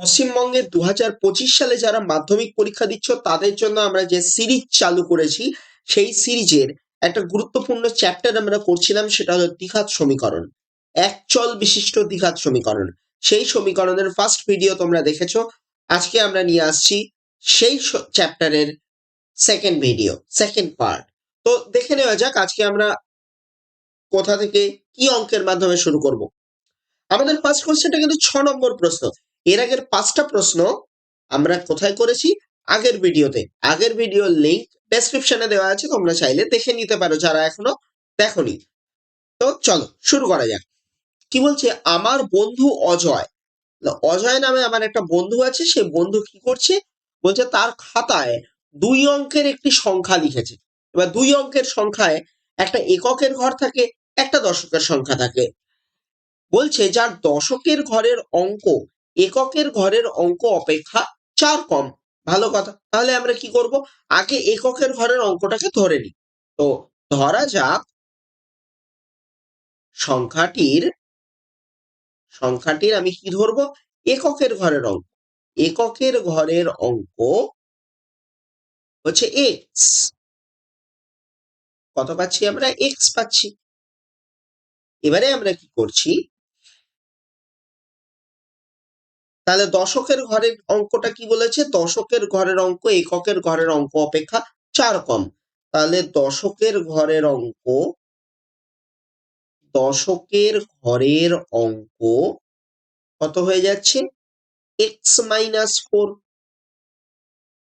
পশ্চিমবঙ্গে দু হাজার পঁচিশ সালে যারা মাধ্যমিক পরীক্ষা দিচ্ছ, তাদের জন্য আমরা যে সিরিজ চালু করেছি, সেই সিরিজের একটা গুরুত্বপূর্ণ চ্যাপ্টার আমরা করছিলাম, সেটা হলো দ্বিঘাত সমীকরণ। একচল বিশিষ্ট দ্বিঘাত সমীকরণ। সেই সমীকরণের ফার্স্ট ভিডিও তোমরা দেখেছ। আজকে আমরা নিয়ে আসছি সেই চ্যাপ্টারের সেকেন্ড ভিডিও সেকেন্ড পার্ট তো দেখে নেওয়া যাক, আজকে আমরা কোথা থেকে কি অঙ্কের মাধ্যমে শুরু করব। আমাদের ফার্স্ট কোশ্চেনটা কিন্তু ছ নম্বর প্রশ্ন। এর আগের পাঁচটা প্রশ্ন আমরা কোথায় করেছি? আগের ভিডিওতে। আগের ভিডিওর লিঙ্ক ডেসক্রিপশনে দেওয়া আছে, তোমরা চাইলে দেখে নিতে পারো যারা এখনও দেখোনি। তো চলো, শুরু করা যাক। কি বলছে? আমার বন্ধু অজয়। অজয় নামে আমার একটা বন্ধু আছে, সে বন্ধু কি করছে? বলছে তার খাতায় দুই অঙ্কের একটি সংখ্যা লিখেছে। এবার দুই অঙ্কের সংখ্যায় একটা এককের ঘর থাকে, একটা দশকের সংখ্যা থাকে। বলছে, যার দশকের ঘরের অঙ্ক এককের ঘরের অঙ্ক অপেক্ষা চার কম। ভালো কথা। তাহলে আমরা কি করব? আগে এককের ঘরের অঙ্কটাকে ধরে নিই। তো ধরা যাক সংখ্যাটির সংখ্যাটির আমি কি ধরবো? এককের ঘরের অঙ্ক। এককের ঘরের অঙ্ক হচ্ছে এক্স কত পাচ্ছি আমরা? এক্স পাচ্ছি। এবারে আমরা কি করছি? তাহলে দশকের ঘরের অঙ্কটা কি বলেছে? দশকের ঘরের অঙ্ক, এককের ঘরের অঙ্ক অপেক্ষা চার কম। তাহলে দশকের ঘরের অঙ্ক, দশকের ঘরের অঙ্ক কত হয়ে যাচ্ছে? এক্স মাইনাস ফোর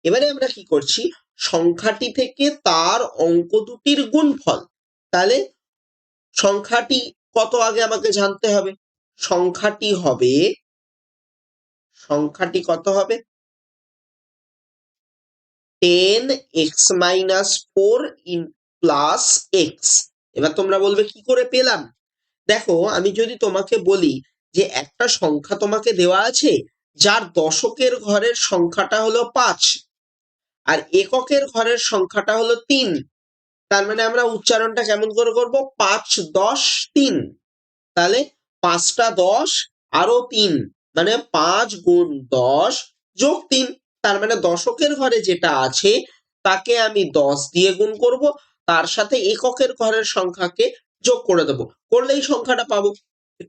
এবারে আমরা কি করছি? সংখ্যাটি থেকে তার অঙ্ক দুটির গুণফল। তাহলে সংখ্যাটি কত আগে আমাকে জানতে হবে? সংখ্যাটি হবে সংখ্যাটি কত হবে? Ten x minus four in plus x. এবার তোমরা বলবে, কি করে পেলাম? দেখো, আমি যদি তোমাকে বলি যে একটা সংখ্যা তোমাকে দেওয়া আছে, যার দশকের ঘরের সংখ্যাটা হলো পাঁচ, আর এককের ঘরের সংখ্যাটা হলো তিন, তার মানে আমরা উচ্চারণটা কেমন করে করব? পাঁচ, দশ, তিন। তাহলে পাঁচটা দশ আরও তিন। মানে পাঁচ গুণ দশ যোগ তিন, তার মানে দশকের ঘরে যেটা আছে, তাকে আমি দশ দিয়ে গুণ করব, তার সাথে এককের ঘরের সংখ্যাকে যোগ করে দেব। করলেই সংখ্যাটা পাবো।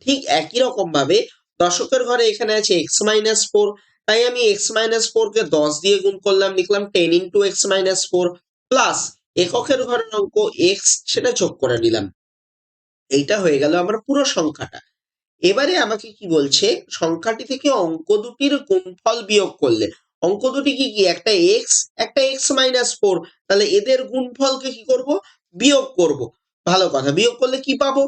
ঠিক একই রকম ভাবে দশকের ঘরে এখানে আছে এক্স মাইনাস ফোর তাই আমি এক্স মাইনাস ফোর কে দশ দিয়ে গুণ করলাম, লিখলাম ten into x minus four plus এককের ঘরের অঙ্ক এক্স সেটা যোগ করে নিলাম। এইটা হয়ে গেল আমার পুরো সংখ্যাটা। এবারে আমাকে কি বলছে? সংখ্যাটি থেকে অঙ্ক দুটির গুণফল বিয়োগ করলে। অঙ্ক দুটি কি কি? একটা এক্স একটা এক্স মাইনাস ফোর তাহলে এদের গুণফলকে কি করব? বিয়োগ করব। ভালো কথা। বিয়োগ করলে কি পাবো?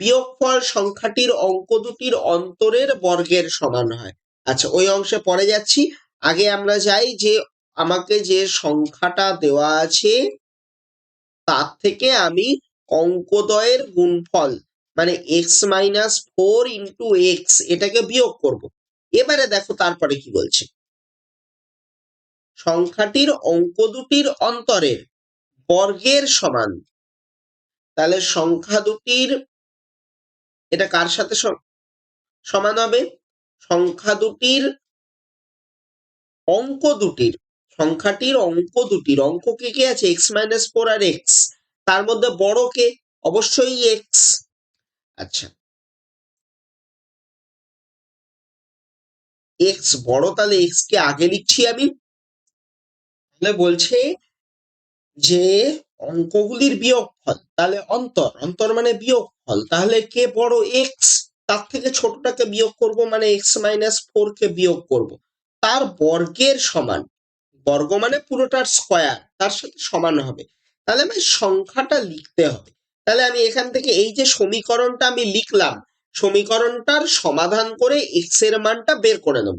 বিয়োগফল সংখ্যাটির অঙ্ক দুটির অন্তরের বর্গের সমান হয়। আচ্ছা ওই অংশে পরে যাচ্ছি। আগে আমরা যাই যে আমাকে যে সংখ্যাটা দেওয়া আছে, তার থেকে আমি অঙ্কদয়ের গুণফল মানে x minus four into x এটাকে বিয়োগ করব। এবারে দেখো তারপরে কি বলছে? সংখ্যাটির অঙ্ক দুটির অন্তরের বর্গের সমান। তাহলে সংখ্যা দুটির, এটা কার সাথে সম- সমান হবে? সংখ্যা দুটির অঙ্ক দুটির, সংখ্যাটির অঙ্ক দুটির, অঙ্ক কে কে আছে? এক্স মাইনাস ফোর আর এক্স তার মধ্যে বড় কে? অবশ্যই এক্স আচ্ছা। এক্স বড় তাহলে এক্স কে আগে লিখছি আমি। তাহলে বলছে যে অঙ্কগুলির বিয়োগফল, তাহলে অন্তর অন্তর মানে বিয়োগফল, তাহলে কে বড় এক্স তার থেকে ছোটটাকে বিয়োগ করব মানে এক্স মাইনাস ফোর কে বিয়োগ করব। তার বর্গের সমান, বর্গ মানে পুরোটার স্কয়ার তার সাথে সমান হবে। তাহলে আমি সংখ্যাটা লিখতে হবে। তাহলে আমি এখান থেকে এই যে সমীকরণটা আমি লিখলাম, সমীকরণটার সমাধান করে এক্সের মানটা বের করে নেব।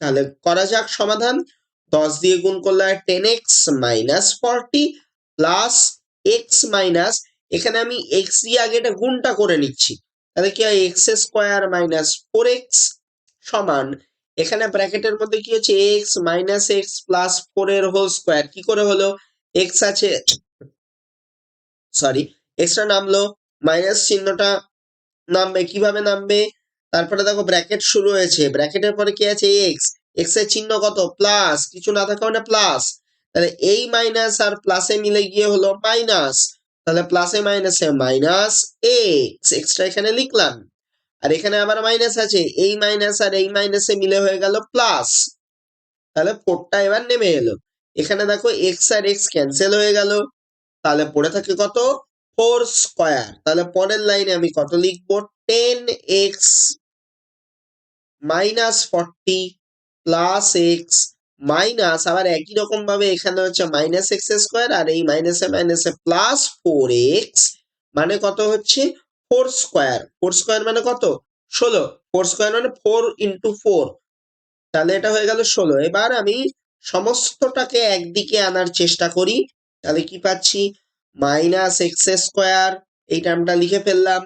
তাহলে করা যাক সমাধান। দশ দিয়ে গুণ করলে ten x minus forty plus x minus এখানে আমি এক্স দিয়ে আগে এটা গুণটা করে নিচ্ছি। তাহলে কি হয়? X square minus four x সমান, এখানে ব্র্যাকেটের মধ্যে কি হচ্ছে? X minus x plus four এর হোল স্কোয়ার কি করে হলো? এক্স আছে সরি এক্সটা নামলো, মাইনাস চিহ্নটা নামবে, কীভাবে নামবে? তারপরে দেখো ব্র্যাকেট শুরু হয়েছে। ব্র্যাকেটের পরে কি আছে? এক্স। এক্সের চিহ্ন কত? প্লাস। কিছু না থাকা মানে প্লাস। তাহলে এই মাইনাস আর প্লাসে মিলে গিয়ে হলো মাইনাস। তাহলে প্লাসে মাইনাসে মাইনাস এক্স। এক্সট্রা এখানে লিখলাম। আর এখানে আবার মাইনাস আছে। এই মাইনাস আর এই মাইনাসে মিলে হয়ে গেল প্লাস। তাহলে ফোরটা এবার নেমে এলো। এখানে দেখো এক্স আর এক্স ক্যান্সেল হয়ে গেল। তাহলে পড়ে থাকে কত? Four square. তাহলে পরের লাইনে আমি কত লিখব? Ten x minus forty plus x minus, আবার একই রকম ভাবে এখানে হচ্ছে মাইনাস এক্স স্কোয়ার আর এই মাইনাসে মাইনাসে প্লাস ফোর এক্স মানে কত হচ্ছে? Four square. ফোর স্কোয়ার মানে কত? ষোলো। ফোর স্কোয়ার মানে ফোর ইন্টু ফোর। তাহলে এটা হয়ে গেল ষোলো। এবার আমি সমস্তটাকে একদিকে আনার চেষ্টা করি। তাহলে কি পাচ্ছি? মাইনাস এক্স স্কোয়ার, এই টার্মটা লিখে ফেললাম।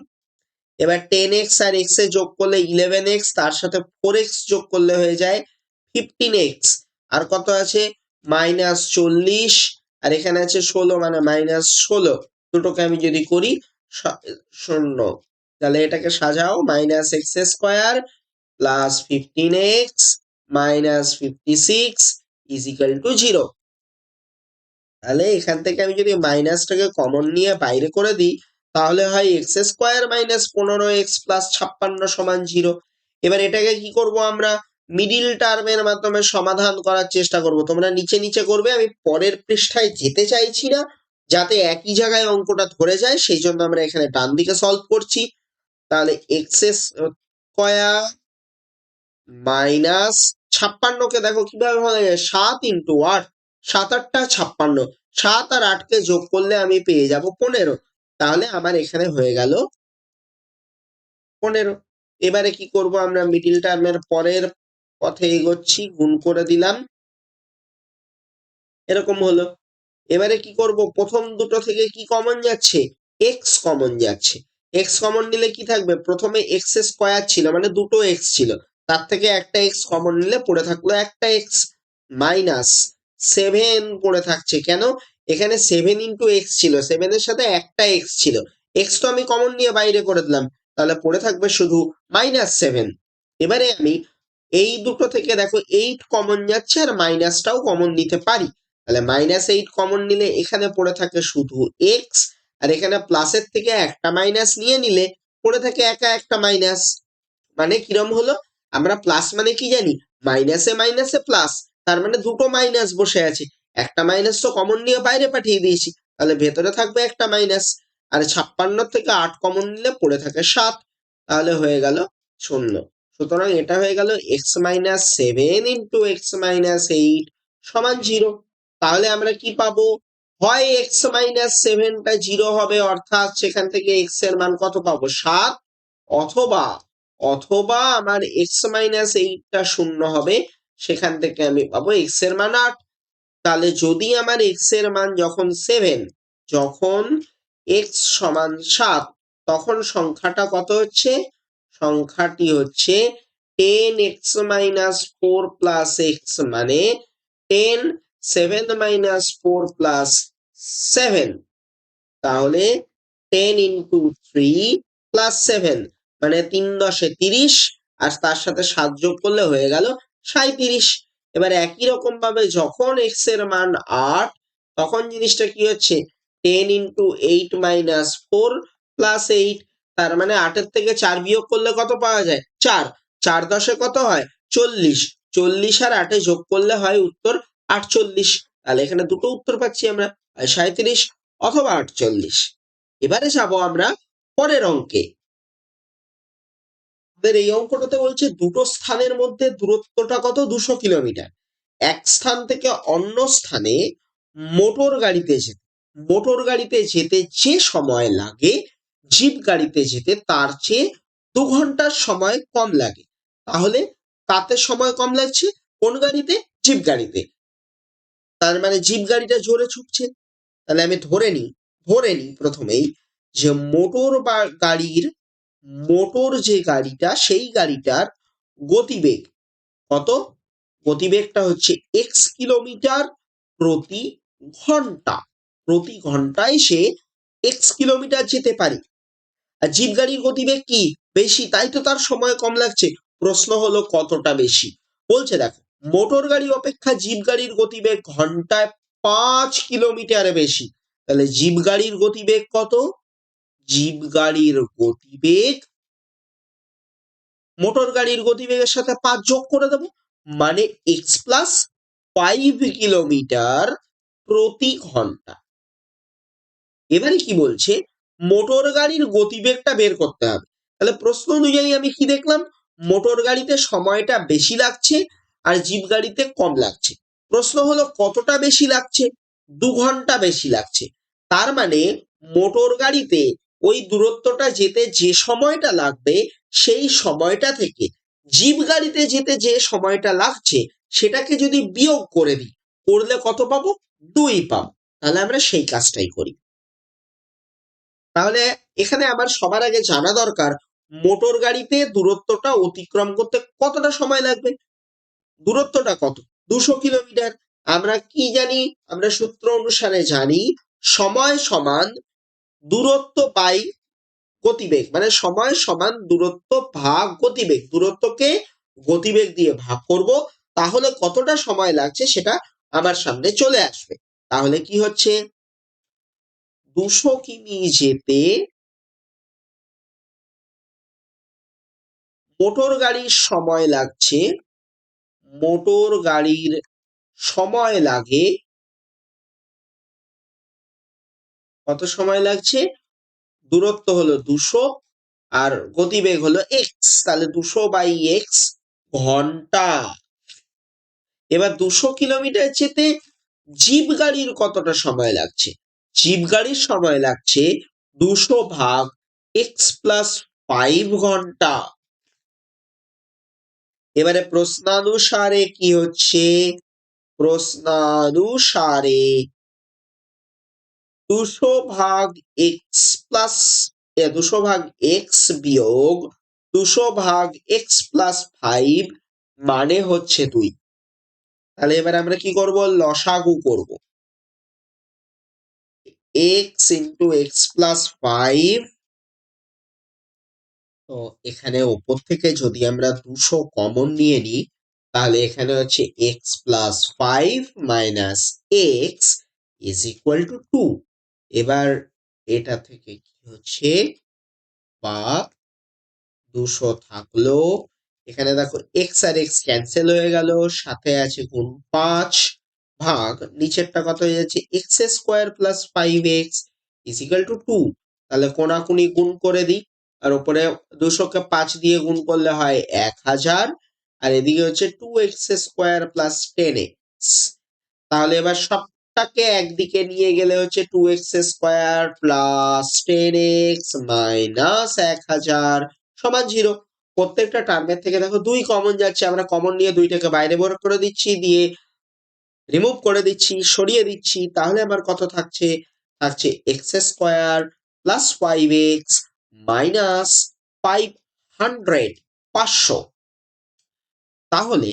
এবার টেন এক্স আর এক্স এ যোগ করলে ইলেভেন এক্স, তার সাথে ফোর এক্স যোগ করলে হয়ে যায় ফিফটিন এক্স। আর কত আছে? মাইনাস চল্লিশ, আর এখানে আছে ষোলো মানে মাইনাস ষোলো। দুটোকে আমি যদি করি শূন্য। তাহলে এটাকে সাজাও, minus x square plus fifteen x, minus fifty six is equal to zero তাহলে এখান থেকে আমি যদি মাইনাসটাকে কমন নিয়ে বাইরে করে দিই, তাহলে হয় এক্স স্কোয়ার মাইনাস পনেরো এক্স প্লাস ছাপ্পান্ন সমান জিরো এবার এটাকে কি করব আমরা? মিডিল টার্মের মাধ্যমে সমাধান করার চেষ্টা করব। তোমরা নিচে নিচে করবে, আমি পরের পৃষ্ঠায় যেতে চাইছি না, যাতে একই জায়গায় অঙ্কটা ধরে যায়, সেই জন্য আমরা এখানে ডান দিকে সলভ করছি। তাহলে এক্স স্কোয়ার মাইনাস ছাপ্পান্নকে দেখো কীভাবে সাত ইন্টু আট। সাত আটটা ছাপ্পান্ন। সাত আর আটকে যোগ করলে আমি পেয়ে যাব পনেরো। তাহলে আমার এখানে হয়ে গেল পনেরো। এবারে কি করব আমরা? মিডিল টার্মের পরের পথে এগোচ্ছি, গুণ করে দিলাম। এরকম হলো। এবারে কি করব? প্রথম দুটো থেকে কি কমন যাচ্ছে? এক্স কমন যাচ্ছে। এক্স কমন নিলে কি থাকবে? প্রথমে এক্স স্কোয়ার ছিল মানে দুটো এক্স ছিল। তার থেকে একটা এক্স কমন নিলে পড়ে থাকল একটা এক্স মাইনাস সেভেন পড়ে থাকছে, কেন? এখানে সেভেন ইন্টু এক্স ছিল সেভেনের সাথে একটা এক্স ছিল। এক্স তো আমি কমন নিয়ে বাইরে করে দিলাম, তাহলে পড়ে থাকবে শুধু মাইনাস সেভেন এবারে আমি এই দুটো থেকে দেখো এইট কমন যাচ্ছে আর মাইনাসটাও কমন নিতে পারি। তাহলে মাইনাস এইট কমন নিলে এখানে পড়ে থাকে শুধু এক্স আর এখানে প্লাসের থেকে একটা মাইনাস নিয়ে নিলে পড়ে থাকে একা একটা মাইনাস মানে কিরম হলো? আমরা প্লাস মানে কি জানি? মাইনাসে মাইনাসে প্লাস তার মানে দুটো মাইনাস বসে আছে। একটা মাইনাস তো কমন নিয়ে বাইরে পাঠিয়ে দিয়েছি। তাহলে ভেতরে থাকবে একটা মাইনাস আর ছাপ্পান্ন থেকে আট কমন নিলে পড়ে থাকে সাত। তাহলে হয়ে গেল শূন্য। সুতরাং এটা হয়ে গেল x minus seven into x minus eight সমান জিরো তাহলে আমরা কি পাবো? হয় এক্স মাইনাস সেভেনটা জিরো হবে, অর্থাৎ সেখান থেকে এক্সের মান কত পাবো? সাত। অথবা অথবা আমার এক্স মাইনাস এইটটা শূন্য হবে। সেখান থেকে আমি পাবো এক্সের মান আট। তাহলে যদি আমার এক্সের মান যখন সেভেন যখন এক্স সমান সাত, তখন সংখ্যাটা কত হচ্ছে? সংখ্যাটি হচ্ছে ten x minus four plus x মানে ten seven minus four plus seven তাহলে ten into three plus seven মানে তিন দশে তিরিশ, আর তার সাথে সাত যোগ করলে হয়ে গেল সাঁইত্রিশ। এবার একই রকম ভাবে যখন এক্সের মান আট, তখন জিনিসটা কি হচ্ছে? Ten into eight minus four plus eight, তার মানে আটের থেকে চার বিয়োগ করলে কত পাওয়া যায়? চার। চার দশে কত হয়? চল্লিশ। চল্লিশ আর আটে যোগ করলে হয় উত্তর আটচল্লিশ। তাহলে এখানে দুটো উত্তর পাচ্ছি আমরা, সাঁইত্রিশ অথবা আটচল্লিশ। এবারে যাব আমরা পরের অঙ্কে। আমাদের এই অঙ্কটাতে বলছে দুটো স্থানের মধ্যে দূরত্বটা কত? দুশো কিলোমিটার। এক স্থান থেকে অন্য স্থানে মোটর গাড়িতে যেতে, মোটর গাড়িতে যেতে যে সময় লাগে, জিপ গাড়িতে যেতে তার চেয়ে দু ঘণ্টার সময় কম লাগে। তাহলে তাতে সময় কম লাগছে কোন গাড়িতে? জিপ গাড়িতে। তার মানে জিপ গাড়িটা জোরে ছুটছে। তাহলে আমি ধরে নিই ধরে নিই প্রথমেই যে মোটর বা গাড়ির মোটর যে গাড়িটা, সেই গাড়িটার গতিবেগ কত? গতিবেগটা হচ্ছে এক্স কিলোমিটার প্রতি ঘণ্টা। প্রতি ঘন্টায় সে এক্স কিলোমিটার যেতে পারে। আর জিপ গাড়ির গতিবেগ কি? বেশি। তাই তো তার সময় কম লাগছে। প্রশ্ন হলো, কতটা বেশি? বলছে, দেখো, মোটর গাড়ি অপেক্ষা জিপ গাড়ির গতিবেগ ঘন্টায় পাঁচ কিলোমিটার বেশি। তাহলে জিপ গাড়ির গতিবেগ কত? জিপ গাড়ির গতিবেগ, মোটর গাড়ির গতিবেগের সাথে পাঁচ যোগ করে দেবো। মানে এক্স প্লাস ফাইভ কিলোমিটার প্রতি ঘণ্টা। এবারে কি বলছে? মোটর গাড়ির গতিবেগটা বের করতে হবে। তাহলে প্রশ্ন অনুযায়ী আমি কি দেখলাম? মোটর গাড়িতে সময়টা বেশি লাগছে আর জিপ গাড়িতে কম লাগছে। প্রশ্ন হলো, কতটা বেশি লাগছে? দু ঘণ্টা বেশি লাগছে। তার মানে মোটর গাড়িতে ওই দূরত্বটা যেতে যে সময়টা লাগবে, সেই সময়টা থেকে জিপ গাড়িতে যেতে যে সময়টা লাগছে, সেটাকে যদি বিয়োগ করে দিই, করলে কত পাবো? দুই পাবো। তাহলে আমরা সেই কাজটাই করি। তাহলে এখানে আমার সবার আগে জানা দরকার, মোটর গাড়িতে দূরত্বটা অতিক্রম করতে কতটা সময় লাগবে? দূরত্বটা কত? দুশো কিলোমিটার। আমরা কি জানি? আমরা সূত্র অনুসারে জানি, সময় সমান দূরত্ব বাই গতিবেগ। মানে সময় সমান দূরত্ব ভাগ গতিবেগ। দূরত্বকে গতিবেগ দিয়ে ভাগ করব। তাহলে কতটা সময় লাগছে সেটা আমার সামনে চলে আসবে। তাহলে কি হচ্ছে? দুশো কিমি যেতে মোটর গাড়ির সময় লাগছে। মোটর গাড়ির সময় লাগে কত সময় লাগছে? দূরত্ব হলো দুশো আর গতিবেগ হলো এক্স তাহলে দুশো বাই এক্স ঘণ্টা। এবার দুশো কিলোমিটার যেতে জিপ গাড়ির কতটা সময় লাগছে? জিপ গাড়ির সময় লাগছে দুশো ভাগ এক্স প্লাস ফাইভ ঘণ্টা। এবারে প্রশ্নানুসারে কি হচ্ছে? প্রশ্নানুসারে দুশো ভাগ এক্স প্লাস দুশো ভাগ এক্স বিয়োগ দুশো ভাগ এক্স প্লাস ফাইভ মানে হচ্ছে দুই। তাহলে এবার আমরা কি করব? লসাগু করব। X into x plus five তো এখানে ওপর থেকে যদি আমরা দুশো কমন নিয়ে নিই, তাহলে এখানে হচ্ছে x plus five minus x is equal to two এবার এটা থেকে কি হচ্ছে? বা দুশো থাকল। এখানে দেখো এক্স আর এক্স ক্যান্সেল হয়ে গেল। সাথে আছে গুণ পাঁচ ভাগ। নিচেরটা কত হয়ে যাচ্ছে? X square plus five x is equal to two তাহলে কোনাকুনি গুণ করে দিই। আর উপরে দুশোকে পাঁচ দিয়ে গুণ করলে হয় এক হাজার। আর এদিকে হচ্ছে two x square plus ten x তাহলে এবার সবটাকে একদিকে নিয়ে গেলে হচ্ছে two x square plus ten x minus এক হাজার সমান জিরো প্রত্যেকটা টার্মের থেকে দেখো দুই কমন যাচ্ছে, আমরা কমন নিয়ে দুইটাকে বাইরে বের করে দিচ্ছি, দিয়ে রিমুভ করে দিচ্ছি, সরিয়ে দিচ্ছি, তাহলে আমার কত থাকছে? থাকছে x square plus five x minus five hundred পাঁচশো। তাহলে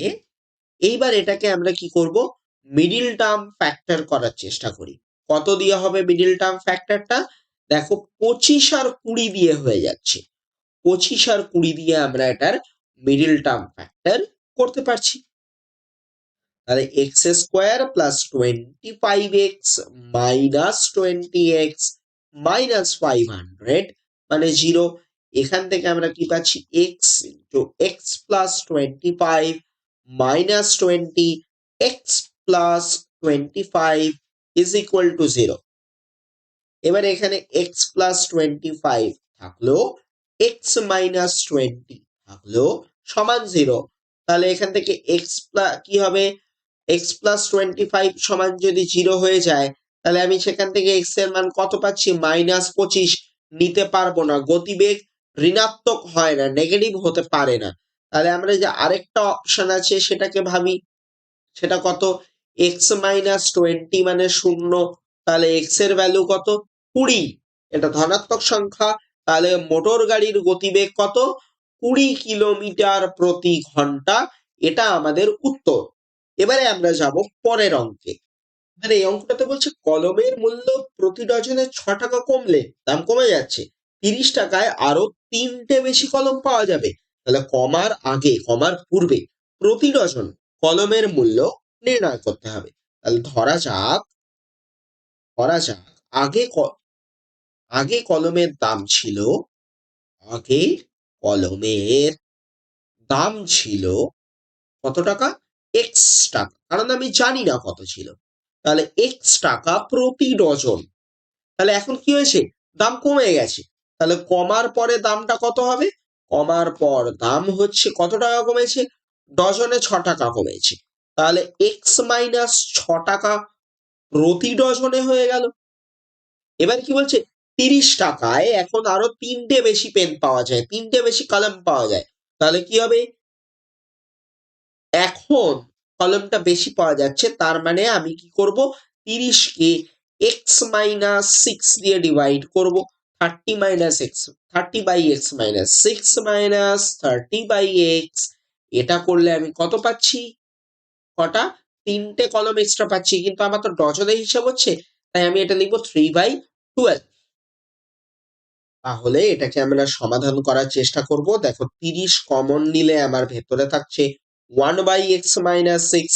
এইবার এটাকে আমরা কি করব? মিডিল টার্ম ফ্যাক্টর করার চেষ্টা করি। কত দিয়ে হবে মিডিল টার্ম ফ্যাক্টরটা দেখো, পঁচিশ আর কুড়ি দিয়ে হয়ে যাচ্ছে। পঁচিশ আর কুড়ি দিয়ে আমরা এটার মিডিল টার্ম ফ্যাক্টর করতে পারছি। তাহলে x square plus twenty five x minus twenty x minus five hundred মানে জিরো এখান থেকে আমরা কি পাচ্ছি? X into x plus twenty five minus twenty x twenty five is equal to zero এবার এখানে প্লাস টোয়েন্টি ফাইভ থাকল x minus twenty থাকল, সমান জিরো তাহলে এখান থেকে এক্স প্লাস কি হবে? প্লাস টোয়েন্টি ফাইভ সমান যদি জিরো হয়ে যায়, তাহলে আমি সেখান থেকে এক্সের মান কত পাচ্ছি? মাইনাস পঁচিশ নিতে পারব না। গতিবেগ ঋণাত্মক হয় না নেগেটিভ হতে পারে না। তাহলে আমরা যে আরেকটা অপশন আছে সেটাকে ভাবি। সেটা কত? এক্স মাইনাস টোয়েন্টি মানে শূন্য, তাহলে এক্সের ভ্যালু কত? কুড়ি। এটা ধনাত্মক সংখ্যা, তাহলে মোটর গাড়ির গতিবেগ কত? কুড়ি কিলোমিটার প্রতি ঘণ্টা, এটা আমাদের উত্তর। এবারে আমরা যাব পরের অঙ্কে। এবারে এই অঙ্কটাতে বলছে কলমের মূল্য প্রতি ডজনে ছ টাকা কমলে, দাম কমে যাচ্ছে। তিরিশ টাকায় আরও তিনটে বেশি কলম পাওয়া যাবে। তাহলে কমার আগে, কমার পূর্বে প্রতি ডজন কলমের মূল্য নির্ণয় করতে হবে। তাহলে ধরা যাক ধরা যাক আগে আগে কলমের দাম ছিল, আগে কলমের দাম ছিল কত টাকা? এক্স টাকা। কারণ আমি জানি না কত ছিল। তাহলে এক্স টাকা প্রতি ডজন। তাহলে এখন কি হয়েছে? দাম কমে গেছে। তাহলে কমার পরে দামটা কত হবে? কমার পর দাম হচ্ছে কত টাকা কমেছে? ডজনে ছ টাকা কমেছে। তাহলে এক্স মাইনাস ছ টাকা প্রতি ডজনে হয়ে গেল। এবার কি বলছে? তিরিশ টাকায় এখন আরও তিনটে বেশি পেন পাওয়া যায়, তিনটে বেশি কলম পাওয়া যায়। তাহলে কি হবে? এখন কলমটা বেশি পাওয়া যাচ্ছে, তার মানে আমি কি করব? তিরিশকে এক্স মাইনাস সিক্স দিয়ে ডিভাইড করব। Thirty minus x thirty by x minus six minus thirty by x এটা করলে আমি কত পাচ্ছি? কটা? তিনটে কলম এক্সট্রা পাচ্ছি, কিন্তু আমার তো ডজনে হিসাব হচ্ছে, তাই আমি এটা লিখব থ্রি বাই টুয়েলভ তাহলে এটাকে আমরা সমাধান করার চেষ্টা করব। দেখো, তিরিশ কমন নিলে আমার ভেতরে থাকছে one by x minus six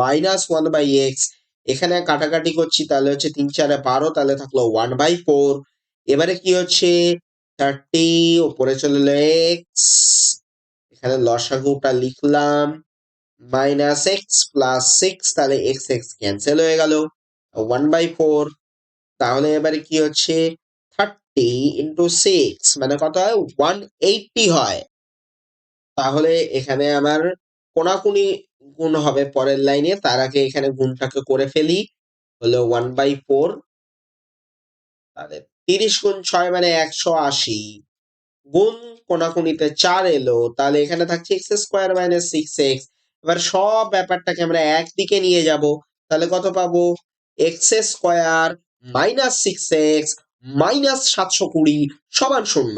minus one by x এখানে কাটাকাটি করছি, তাহলে হচ্ছে তিন চারে বারো, তাহলে থাকল ওয়ান বাই ফোর এবারে কি হচ্ছে? থার্টি ওপরে চলে এক্স এখানে লসাগুটা লিখলাম। মাইনাস এক্স প্লাস সিক্স তাহলে এক্স এক্স ক্যান্সেল হয়ে গেল। ওয়ান বাই ফোর তাহলে এবারে কি হচ্ছে? থার্টি ইন্টু সিক্স মানে কত হয়? ওয়ান এইটটি হয়। তাহলে এখানে আমার কোনাকুনি গুণ হবে পরের লাইনে তার আগে এখানে গুণটাকে করে ফেলি। হলো ওয়ান বাই ফোর তাহলে তিরিশ গুণ ছয় মানে একশো আশি। গুণ কোনাকুনিতে চার এলো, তাহলে এখানে থাকছে x square minus six x এবার সব ব্যাপারটাকে আমরা একদিকে নিয়ে যাব। তাহলে কত পাবো? X square minus six x minus সাতশো কুড়ি সমান শূন্য।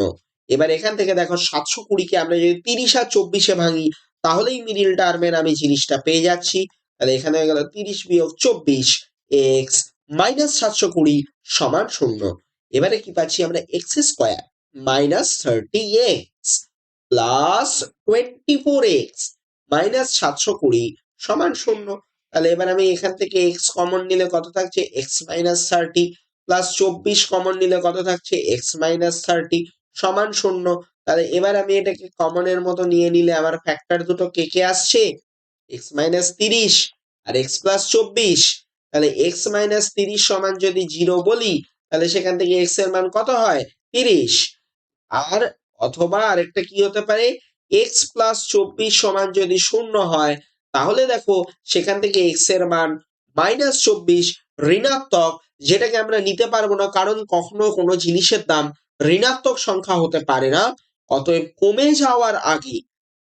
এবার এখান থেকে দেখো সাতশো কুড়িকে আমরা যদি তিরিশ আর চব্বিশে ভাঙি, তাহলেই মিডিল টার্মের আমি জিনিসটা পেয়ে যাচ্ছি। তাহলে এখানে হয়ে গেল তিরিশ বিয়োগ চব্বিশ এক্স মাইনাস সাতশো কুড়ি সমান শূন্য। এবারে কি পাচ্ছি আমরা? X square minus thirty x plus twenty four x minus সাতশো কুড়ি সমান শূন্য। তাহলে এবার আমি এখান থেকে এক্স কমন নিলে কত থাকছে? এক্স মাইনাস থার্টি প্লাস চব্বিশ কমন নিলে কত থাকছে? এক্স মাইনাস থার্টি সমান শূন্য। তাহলে এবার আমি এটাকে কমনের মতো নিয়ে নিলে আমার ফ্যাক্টর দুটো কে কে আসছে? এক্স মাইনাস তিরিশ আর এক্স প্লাস চব্বিশ। তাহলে এক্স মাইনাস তিরিশ সমান যদি জিরো বলি, তাহলে সেখান থেকে এক্সের মান কত হয়? তিরিশ। আর অথবা আরেকটা কি হতে পারে? এক্স প্লাস চব্বিশ সমান যদি শূন্য হয়, তাহলে দেখো সেখান থেকে এক্সের মান মাইনাস চব্বিশ ঋণাত্মক, যেটাকে আমরা নিতে পারব না, কারণ কখনো কোনো জিনিসের দাম ঋণাত্মক সংখ্যা হতে পারে না। অতএব কমে যাওয়ার আগে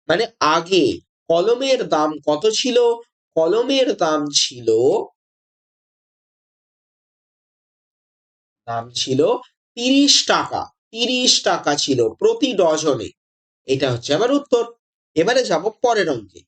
মানে আগে কলমের দাম কত ছিল? কলমের দাম ছিল দাম ছিল তিরিশ টাকা তিরিশ টাকা ছিল প্রতি ডজনে। এটা হচ্ছে আমার উত্তর। এবারে যাব পরের অঙ্কে।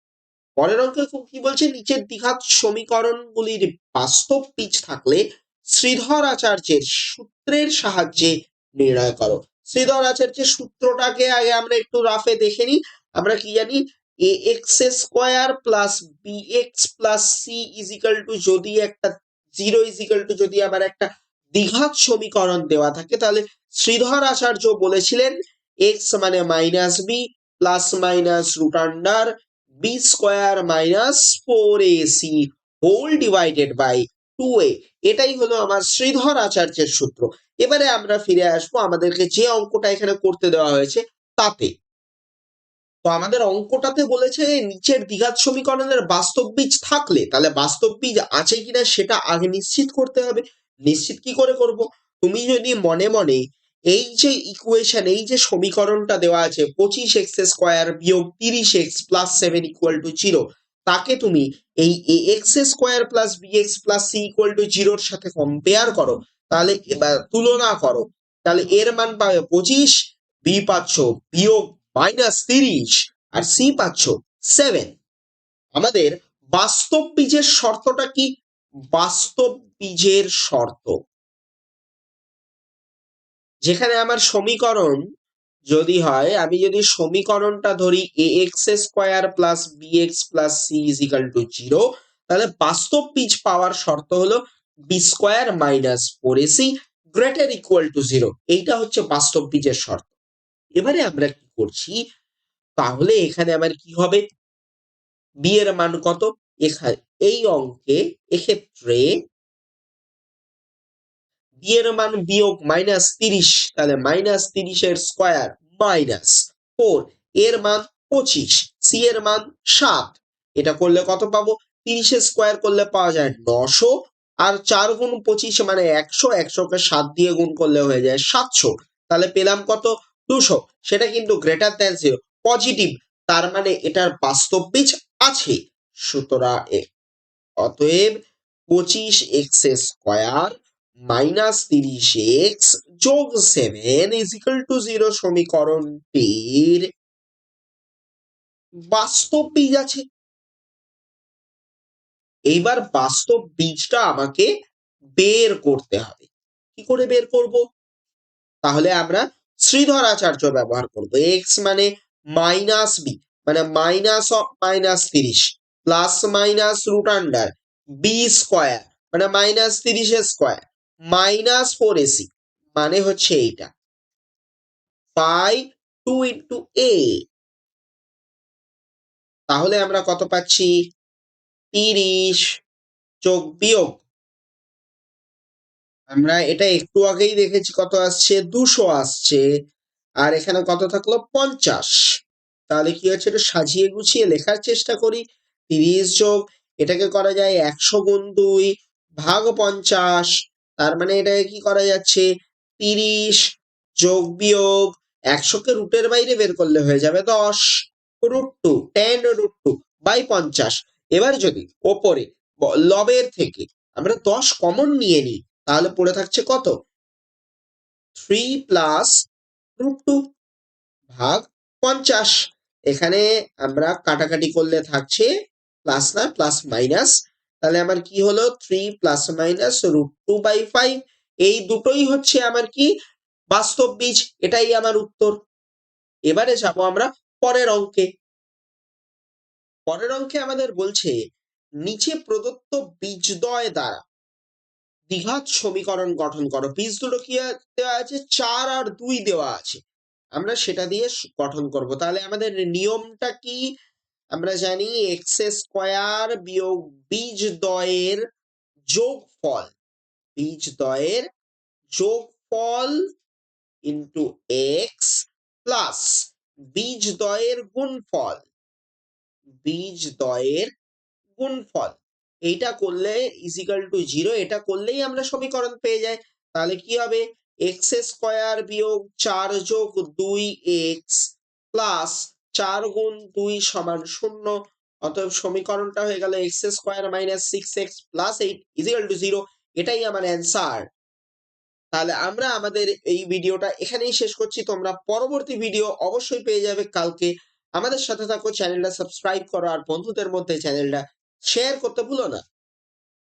পরের অঙ্কে কি বলছে? নিচের দ্বিঘাত সমীকরণগুলির বাস্তব পিচ থাকলে শ্রীধর আচার্যের সূত্রের সাহায্যে নির্ণয় করো। শ্রীধর আচার্যের সূত্রটাকে আগে আমরা একটু রাফে দেখে নিই। আমরা কি জানি? A x square plus b x plus c is equal to যদি একটা জিরো ইজিক্যাল টু যদি আবার একটা দ্বিঘাত সমীকরণ দেওয়া থাকে, তাহলে শ্রীধর আচার্য বলেছিলেন এক্স মানে minus b plus minus root under b square minus four a c whole divided by two a এটাই হলো আমার শ্রীধর আচার্যের সূত্র। এবারে আমরা ফিরে আসব, আমাদেরকে যে অঙ্কটা এখানে করতে দেওয়া হয়েছে তাতে। তো আমাদের অঙ্কটাতে বলেছে নিচের দ্বিঘাত সমীকরণের বাস্তব বীজ থাকলে, তাহলে বাস্তব বীজ আছে কিনা সেটা আগে নিশ্চিত করতে হবে। নিশ্চিত কি করে করব? তুমি যদি মনে মনে এই যে ইকুয়েশন এই যে সমীকরণটা দেওয়া আছে, পঁচিশ এক্স স্কোয়ার বিয়োগ তিরিশ x plus seven equal to zero তাকে তুমি এই x square plus b x plus c equal to জিরোর সাথে কম্পেয়ার করো, তাহলে এবার তুলনা করো, তাহলে এর মান পাবে পঁচিশ বি পাচ্ছ বিয়োগ মাইনাস তিরিশ, আর সি পাচ্ছ সেভেন আমাদের বাস্তব বীজের শর্তটা কি? বাস্তব বীজের শর্ত। যেখানে আমার সমীকরণ যদি হয়, আমি যদি সমীকরণটা ধরি a x square plus b x plus c is equal to zero তাহলে বাস্তব বীজ পাওয়ার শর্ত হলো b square minus four ac greater equal to zero এইটা হচ্ছে বাস্তব বীজের শর্ত। এবারে আমরা কি করছি? তাহলে এখানে আমার কি হবে? বি এর মান কত? এখানে, এই অঙ্কে এক্ষেত্রে বি এর মান বিয়োগ মাইনাস তিরিশ, তাহলে মাইনাস তিরিশের স্কোয়ার মাইনাস ফোর এর মান পঁচিশ সি এর মান সাত। এটা করলে কত পাবো? তিরিশের স্কোয়ার করলে পাওয়া যায় নশো, আর চার গুণ পঁচিশ মানে একশো, একশোকে সাত দিয়ে গুণ করলে হয়ে যায় সাতশো। তাহলে পেলাম কত? দুশো। সেটা কিন্তু গ্রেটার দ্যান জিরো পজিটিভ তার মানে এটার বাস্তব পিচ আছে। সুতরাং অতএব পঁচিশ এক্স স্কোয়ার মাইনাস তিরিশ এক্স যোগ seven is equal to zero সমীকরণটির বাস্তব বীজ আছে। এইবার বাস্তব বীজটা আমাকে বের করতে হবে। কি করে বের করব? তাহলে আমরা শ্রীধর আচার্য ব্যবহার করব। এক্স মানে মাইনাস বি মানে মাইনাস অফ মাইনাস তিরিশ, plus minus root under b square মানে মাইনাস তিরিশের স্কোয়ার। মাইনাস ফোর এসি মানে হচ্ছে এইটা। পাই টু ইন্টু এ তাহলে আমরা কত পাচ্ছি? তিরিশ যোগ বিয়োগ। আমরা এটা একটু আগেই দেখেছি কত আসছে? দুশো আসছে। আর এখানে কত থাকল? পঞ্চাশ। তাহলে কি হচ্ছে? এটা সাজিয়ে গুছিয়ে লেখার চেষ্টা করি। তিরিশ যোগ, এটাকে করা যায় একশো গুণ দুই, ভাগ পঞ্চাশ তার মানে এটাকে কি করা যাচ্ছে? তিরিশ যোগ বিয়োগ একশোকে রুটের বাইরে বের করলে হয়ে যাবে দশ। Root two ten root two by পঞ্চাশ। এবার যদি ওপরে লবের থেকে আমরা দশ কমন নিয়ে নিই, তাহলে পড়ে থাকছে কত? থ্রি প্লাস রুট টু ভাগ পঞ্চাশ। এখানে আমরা কাটাকাটি করলে থাকছে প্লাস না প্লাস মাইনাস তাহলে আমার কি হলো? Three plus minus root two by five এই দুটোই হচ্ছে আমার কি? বাস্তব বীজ। এটাই আমার উত্তর। এবারে যাব আমরা পরের অঙ্কে। পরের অঙ্কে আমাদের বলছে, নিচে প্রদত্ত বীজদ্বয় দ্বারা দ্বিঘাত সমীকরণ গঠন করো। বীজ দুটো কি দেওয়া আছে? চার আর দুই দেওয়া আছে। আমরা সেটা দিয়ে গঠন করব। তাহলে আমাদের নিয়মটা কি? আমরা জানি এক্স স্কোয়ার বিয়োগ বীজ দয়ের যোগফল, বীজ দয়ের যোগফল ইন্টু এক্স প্লাস বীজ দয়ের গুণফল, বীজ দয়ের গুণফল। এইটা করলে ইজিক্যাল টু জিরো এটা করলেই আমরা সমীকরণ পেয়ে যাই। তাহলে কি হবে? এক্স স্কোয়ার বিয়োগ চার যোগ দুই এক্স প্লাস চার গুণ দুই সমান শূন্য। অতএব সমীকরণটা হয়ে গেল x square minus six x plus eight is equal to zero এটাই আমার অ্যান্সার তাহলে আমরা আমাদের এই ভিডিওটা এখানেই শেষ করছি। তোমরা পরবর্তী ভিডিও অবশ্যই পেয়ে যাবে কালকে। আমাদের সাথে থাকো চ্যানেলটা সাবস্ক্রাইব করো, আর বন্ধুদের মধ্যে চ্যানেলটা শেয়ার করতে ভুলো না।